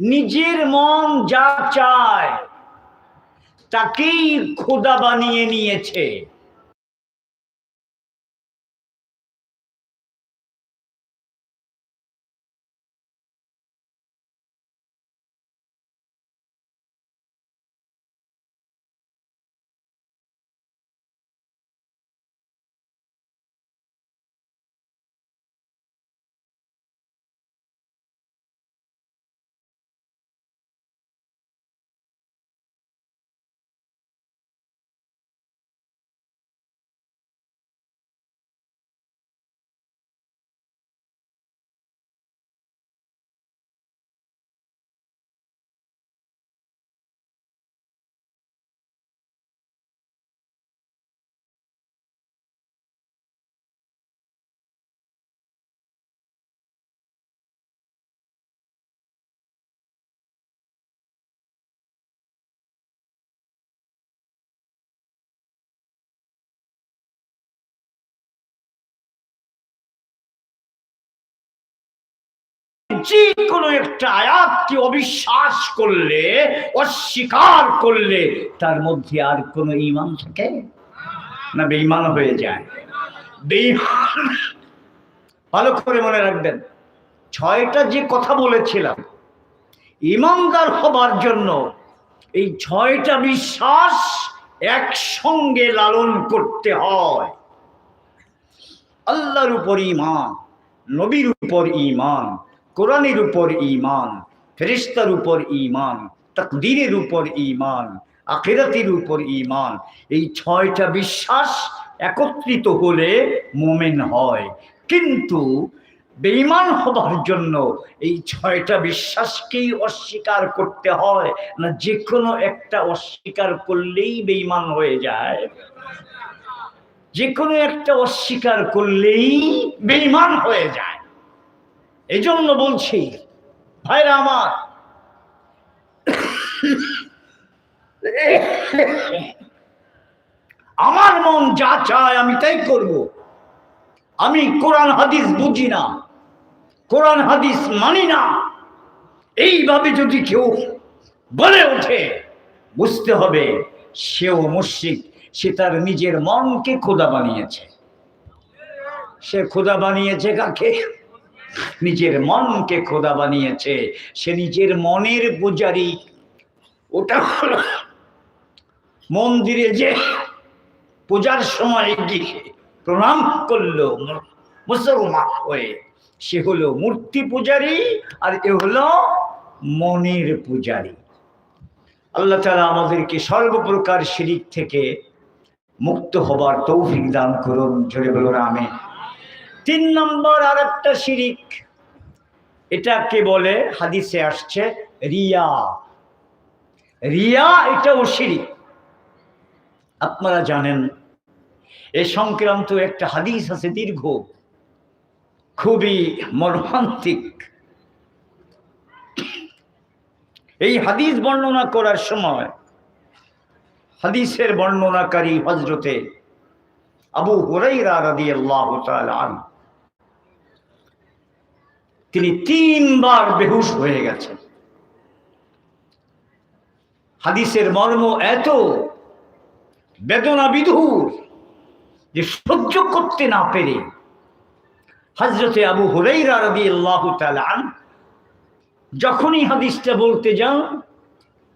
নিজের মন যা চায় তাকেই খোদা বানিয়ে নিয়েছে। যে কোনো একটা আয়াতকে অবিশ্বাস করলে, অস্বীকার করলে, তার মধ্যে আর কোনো ইমান থাকে? না বেঈমান হয়ে যায়? বেঈমান। ভালো করে মনে রাখবেন, ছয়টা যে কথা বলেছিলাম ইমানদার হবার জন্য এই ছয়টা বিশ্বাস একসঙ্গে লালন করতে হয়। আল্লাহর উপর ইমান নবীর উপর ইমান কোরআনের উপর ইমান ফেরিস্তার উপর ইমান তকদিরের উপর ইমান আখেরাতের উপর ইমান এই ছয়টা বিশ্বাস একত্রিত হলে মোমেন হয়। কিন্তু বেঈমান হবার জন্য এই ছয়টা বিশ্বাসকেই অস্বীকার করতে হয় না যে কোনো একটা অস্বীকার করলেই বেঈমান হয়ে যায়। যে কোনো একটা অস্বীকার করলেই বেঈমান হয়ে যায়। এই জন্য বলছি, ভাইরা আমার আমার মন যা চায় আমি তাই করব। আমি কোরআন হাদিস বুঝি না, কোরআন হাদিস মানি না। এইভাবে যদি কেউ বলে ওঠে, বুঝতে হবে সেও মুশরিক, সে তার নিজের মনকে খোদা বানিয়েছে। সে খোদা বানিয়েছে কাকে? নিজের মনকে খোদা বানিয়েছে। সে নিজের মনের পূজারি। ওটা হলো মন্দিরে যে পূজার সময় গিয়ে প্রণাম করল মুসলমান হয়ে। সে হলো মূর্তি পূজারি আর এ হলো মনের পূজারি। আল্লাহ তালা আমাদেরকে সর্বপ্রকার শিরিক থেকে মুক্ত হবার তৌফিক দান করুন। জোরে বলুন আমি তিন নম্বর আর একটা শিরিক এটাকে বলে? হাদিসে আসছে, রিয়া। রিয়া এটাও শিরিক। আপনারা জানেন, এ সংক্রান্ত একটা হাদিস আছে দীর্ঘ, খুবই মর্মান্তিক। এই হাদিস বর্ণনা করার সময়, হাদিসের বর্ণনাকারী হজরতে আবু হুরাইরা রাদিয়াল্লাহু তাআলা আনহু তিনি তিনবার বেহুশ হয়ে গেছেন। হাদিসের মর্ম এত বেদনা বিধুর যে সহ্য করতে না পেরে হজরতে আবু হুরাইরা রাদিয়াল্লাহু তাআলা আনহু যখনই হাদিসটা বলতে যান,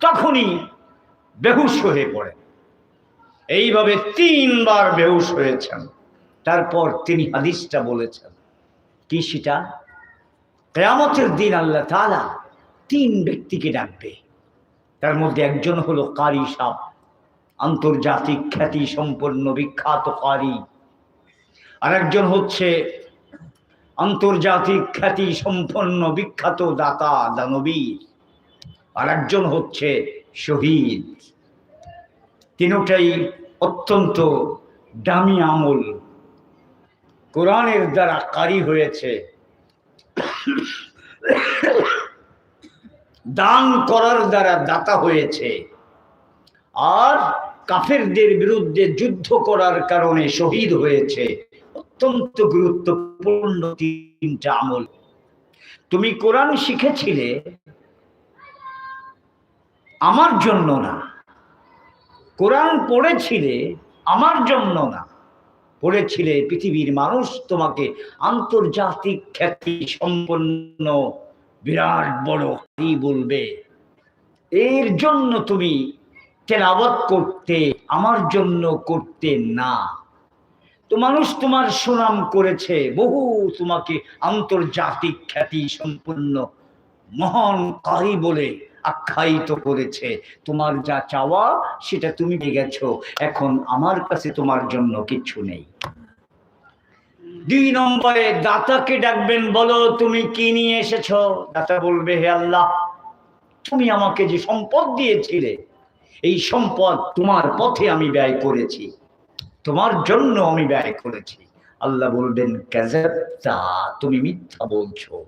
তখনই বেহুশ হয়ে পড়ে এইভাবে তিনবার বেহুশ হয়েছেন। তারপর তিনি হাদিসটা বলেছেন। কি সেটা? কেয়ামতের দিন আল্লাহ তালা তিন ব্যক্তিকে ডাকবে। তার মধ্যে একজন হলো কারি সাপ আন্তর্জাতিক খ্যাতি সম্পন্ন বিখ্যাত কারি। আর একজন হচ্ছে আন্তর্জাতিক খ্যাতি সম্পন্ন বিখ্যাত দাতা, দানবীর। আর একজন হচ্ছে শহীদ। তিনটাই অত্যন্ত দামি আমল। কোরআনের দ্বারা কারি হয়েছে। দান করার দ্বারা দাতা হয়েছে। আর কাফেরদের বিরুদ্ধে যুদ্ধ করার কারণে শহীদ হয়েছে। অত্যন্ত গুরুত্বপূর্ণ তিনটা আমল। তুমি কোরআন শিখেছিলে, আমার জন্য না। কোরআন পড়েছিলে, আমার জন্য না। পড়েছিলে, পৃথিবীর মানুষ তোমাকে আন্তর্জাতিক খ্যাতি সম্পন্ন বিরাট বড় কি বলবে। এর জন্য তুমি তেলাওয়াত করতে, আমার জন্য করতে না। তো মানুষ তোমার সুনাম করেছে, বহু তোমাকে আন্তর্জাতিক খ্যাতি সম্পন্ন মহান কারি বলে। আখ্যায়িত করেছে। তোমার যা চাওয়া, সেটা তুমি পেয়ে গেছো। এখন আমার কাছে তোমার জন্য কিছু নেই। দুই নম্বরে, দাতাকে ডাকবেন, বলো, তুমি কি নিয়ে এসেছ? দাতা বলবে, হে আল্লাহ, তুমি আমাকে যে সম্পদ দিয়েছিলে, এই সম্পদ তোমার পথে আমি ব্যয় করেছি। তোমার জন্য আমি ব্যয় করেছি। আল্লাহ বলবেন কাজাবতা তুমি মিথ্যা বলছো।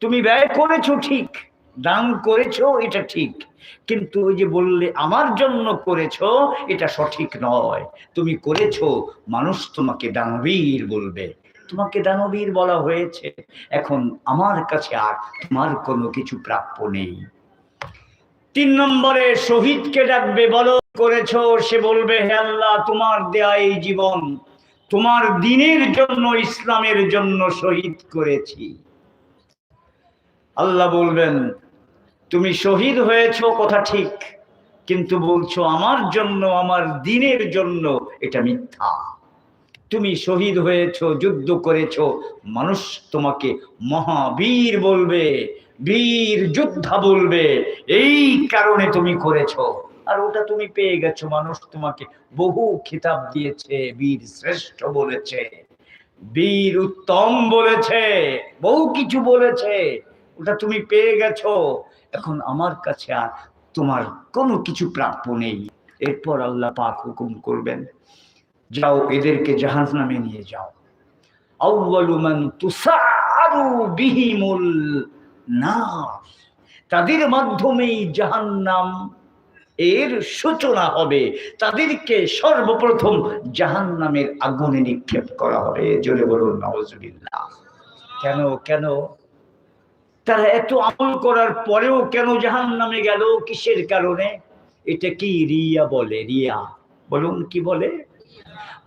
তুমি ব্যয় করেছ ঠিক দান করেছ, এটা ঠিক। কিন্তু ওই যে বললে, আমার জন্য করেছ, এটা সঠিক নয়। তুমি করেছ, মানুষ তোমাকে দানবীর বলবে। তোমাকে দানবীর বলা হয়েছে। এখন আমার কাছে আর তোমার কোনো কিছু প্রাপ্য নেই। তিন নম্বরে, শহীদকে ডাকবে, বলো, করেছ? সে বলবে, হে আল্লাহ, তোমার দেয়া এই জীবন, তোমার দিনের জন্য, ইসলামের জন্য শহীদ করেছি। আল্লাহ বলবেন তুমি শহীদ হয়েছ, কথা ঠিক, কিন্তু বলছো আমার জন্য, আমার দিনের জন্য এটা মিথ্যা। তুমি শহীদ হয়েছ, যুদ্ধ করেছ, মানুষ তোমাকে মহাবীর বলবে, বীর যোদ্ধা বলবে, এই কারণে তুমি করেছ। আর ওটা তুমি পেয়ে গেছো, মানুষ তোমাকে বহু খিতাব দিয়েছে, বীর শ্রেষ্ঠ বলেছে, বীর উত্তম বলেছে, বহু কিছু বলেছে, ওটা তুমি পেয়ে গেছো। এখন আমার কাছে আর তোমার কোনো কিছু প্রাপ্য নেই। এরপর আল্লাহ পাক হুকুম করবেন, যাও এদেরকে জাহাজ নামে নিয়ে যাও। তাদের মাধ্যমেই জাহান্নাম এর সূচনা হবে। তাদেরকে সর্বপ্রথম জাহান নামের আগুনে নিক্ষেপ করা হবে। জোরে বলুন নওয়াজুবিল্লাহ কেন কেন? তারা এত আমল করার পরেও কেন জাহান নামে গেল? কিসের কারণে? এটা কি রিয়া বলে? রিয়া। বলুন কি বলে?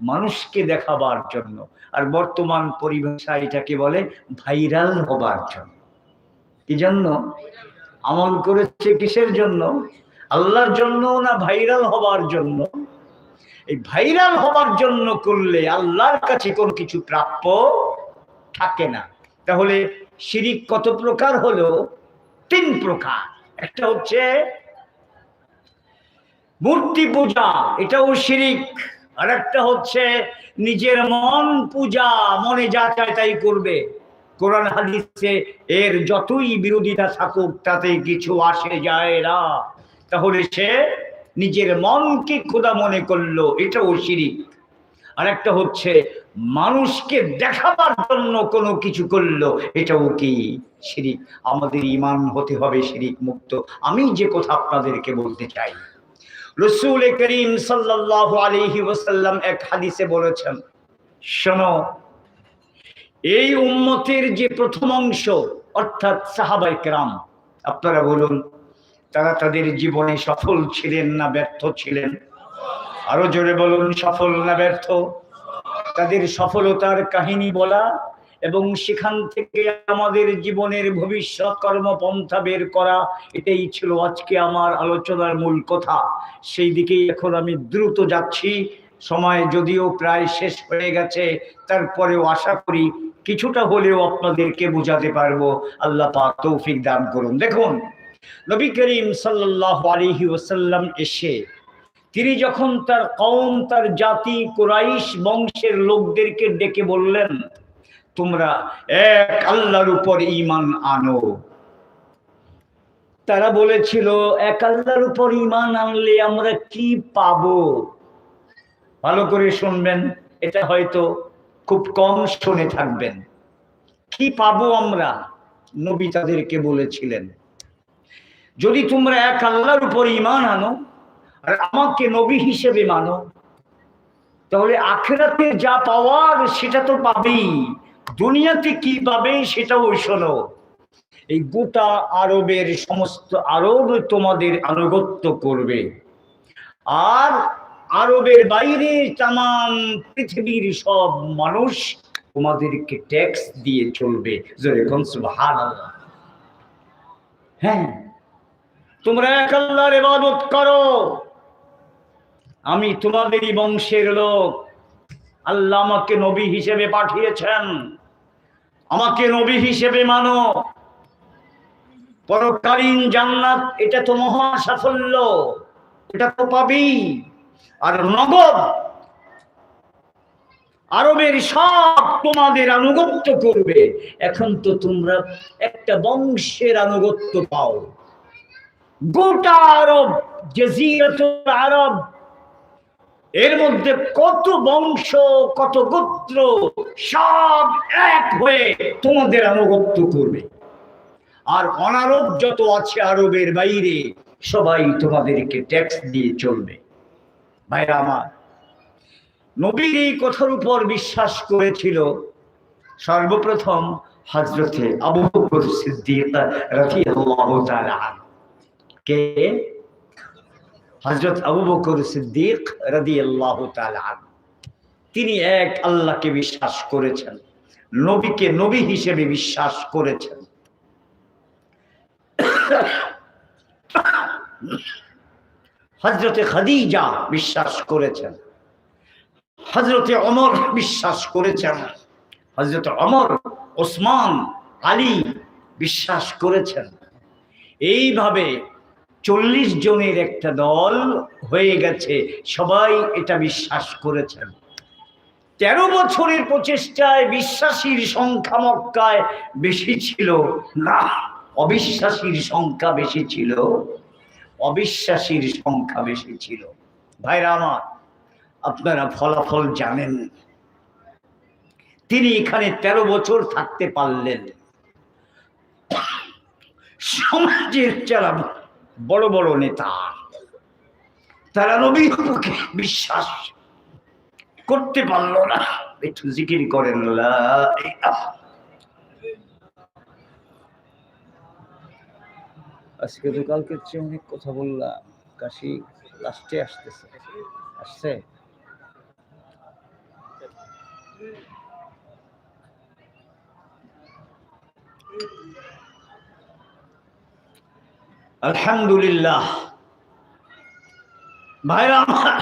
মানুষকে দেখাবার জন্য। আর বর্তমান পরিভাষা এটাকে বলে ভাইরাল হবার জন্য। কি জন্য? আমল করেছে কিসের জন্য? আল্লাহর জন্য না ভাইরাল হবার জন্য? এই ভাইরাল হবার জন্য করলে আল্লাহর কাছে কোনো কিছু প্রাপ্য থাকে না। তাহলে শিরিক কত প্রকার হলো? তিন প্রকার। একটা হচ্ছে মূর্তি পূজা, এটাও শিরিক। আর একটা হচ্ছে নিজের মন পূজা, মনে যা চায় তাই করবে। কোরআন হাদিসে এর যতই বিরোধিতা থাকুক, তাতে কিছু আসে যায় না। তাহলে সে নিজের মনকে খোদা মনে করল, এটাও শিরিক। আর একটা হচ্ছে মানুষকে দেখাবার জন্য কোনো কিছু করল, এটাও কি শিরিক? আমাদের ইমান হতে হবে শিরিক মুক্ত। আমি যে কথা আপনাদেরকে বলতে চাই, রসুল করিম সাল্লাহ আলহি ওসাল্লাম এক হাদিসে বলেছেন, শোনো, এই উম্মতের যে প্রথম অংশ, অর্থাৎ সাহাবাই কেরাম, আপনারা বলুন, তারা তাদের জীবনে সফল ছিলেন না ব্যর্থ ছিলেন? আরও জোরে বলুন, সফল না ব্যর্থ? তাদের সফলতার কাহিনী বলা এবং সেখান থেকে আমাদের জীবনের ভবিষ্যৎ কর্মপন্থা বের করা, এটাই ছিল আজকে আমার আলোচনার মূল কথা। সেই দিকেই এখন আমি দ্রুত যাচ্ছি। সময় যদিও প্রায় শেষ হয়ে গেছে, তারপরেও আশা করি কিছুটা হলেও আপনাদেরকে বোঝাতে পারব। আল্লাহ পাক তৌফিক দান করুন। দেখুন, নবী করিম সাল্লাহ আলহি ওসাল্লাম এসে তিনি যখন তার কৌম তার জাতি কোরাইশ বংশের লোকদেরকে ডেকে বললেন, তোমরা এক আল্লাহর উপর ইমান আনো। তারা বলেছিল, এক আল্লাহর উপর ইমান আনলে আমরা কি পাব? ভালো করে শুনবেন, এটা হয়তো খুব কম শুনে থাকবেন। কি পাবো আমরা? নবী তাদেরকে বলেছিলেন, যদি তোমরা এক আল্লাহর উপর ইমান আনো আর আমাকে নবী হিসেবে মানো। তাহলে আখেরাতে যা পাওয়ার সেটা তো পাবেই। দুনিয়াতে কি পাবে সেটাও শোনো। এই গোটা আরবের সমস্ত আরব তোমাদের আনুগত্য করবে। আর আরবের বাইরে তাম পৃথিবীর সব মানুষ তোমাদেরকে ট্যাক্স দিয়ে চলবে। হ্যাঁ। তোমরা এক আল্লাহর ইবাদত করো। আমি তোমাদেরই বংশের লোক। আল্লাহ আমাকে নবী হিসেবে পাঠিয়েছেন। আমাকে নবী হিসেবে মানো। পরকালীন জান্নাত, এটা তো মহা সাফল্য এটা তো পাবি। আর নগদ, আরবের সব তোমাদের আনুগত্য করবে। এখন তো তোমরা একটা বংশের আনুগত্য পাও। গোটা আরব, জজিরাতুল আরব এর মধ্যে কত বংশ, কত গোত্র, সব এক হয়ে তোমাদের আনুগত্য করবে। আর অনারব যত আছে আরবের বাইরে, সবাই তোমাদেরকে ট্যাক্স দিয়ে চলবে। ভাইরা আমার, নবীর এই কথার উপর বিশ্বাস করেছিল সর্বপ্রথম হজরতে আবু সিদ্দিক তাআলা কে? হজরত আবু বকর সিদ্দিক রাদিয়াল্লাহু আল্লাহ। তিনি এক আল্লাহকে বিশ্বাস করেছেন, নবীকে নবী হিসেবে বিশ্বাস করেছেন। হজরতে খাদিজা বিশ্বাস করেছেন। হজরতে অমর বিশ্বাস করেছেন। হজরত অমর ওসমান, আলী বিশ্বাস করেছেন। এইভাবে চল্লিশ জনের একটা দল হয়ে গেছে। সবাই এটা বিশ্বাস করেছেন। তেরো বছরের প্রচেষ্টায় বিশ্বাসীর সংখ্যা মক্কায় বেশি ছিল। না, অবিশ্বাসীর সংখ্যা বেশি ছিল। অবিশ্বাসীর সংখ্যা বেশি ছিল। ভাইরা আমার, আপনারা ফলাফল জানেন। তিনি এখানে তেরো বছর থাকতে পারলেন। সমাজের যারা বড় বড় নেতা। তারা নবী বিশ্বাস করতে পারল না। একটু জিকির করেন আজকে তো কালকের চেয়ে অনেক কথা বললাম। কাশি লাস্টে আসতেছে। আসছে? আলহামদুলিল্লাহ। ভাইরা আমার,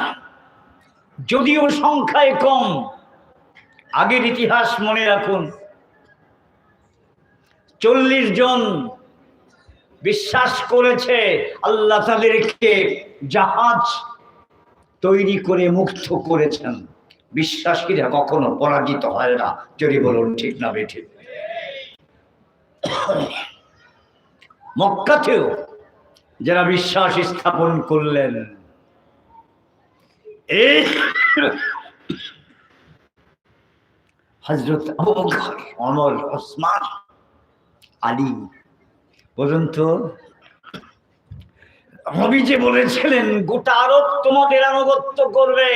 যদিও সংখ্যায় কম, আগের ইতিহাস মনে রাখুন। চল্লিশ জন বিশ্বাস করেছে আল্লাহ তাদেরকে জাহাজ তৈরি করে মুক্ত করেছেন। বিশ্বাসীরা কখনো পরাজিত হয় না, যদি বলুন ঠিক না, বেঠিক। মক্কাতেও যারা বিশ্বাস স্থাপন করলেন। হজরত অমর ওসমান, আলী বলুন তো রবি যে বলেছিলেন, গোটা আরব তোমাদের আনুগত্য করবে।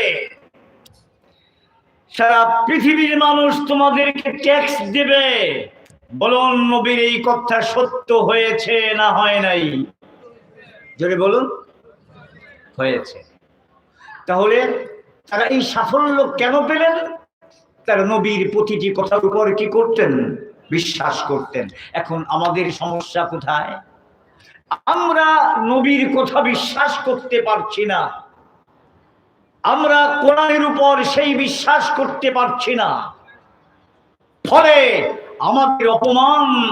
সারা পৃথিবীর মানুষ তোমাদেরকে ট্যাক্স দেবে। বলুন নবীর এই কথা সত্য হয়েছে না হয় নাই? জোরে বলুন। হয়েছে। তাহলে তারা এই সাফল্য কেন পেলেন? তারা নবীর প্রতিটি কথার উপর কি করতেন? বিশ্বাস করতেন। এখন আমাদের সমস্যা কোথায়? আমরা নবীর কথা বিশ্বাস করতে পারছি না। আমরা কোরআনের উপর সেই বিশ্বাস করতে পারছি না। ফলে আমাদের অপমান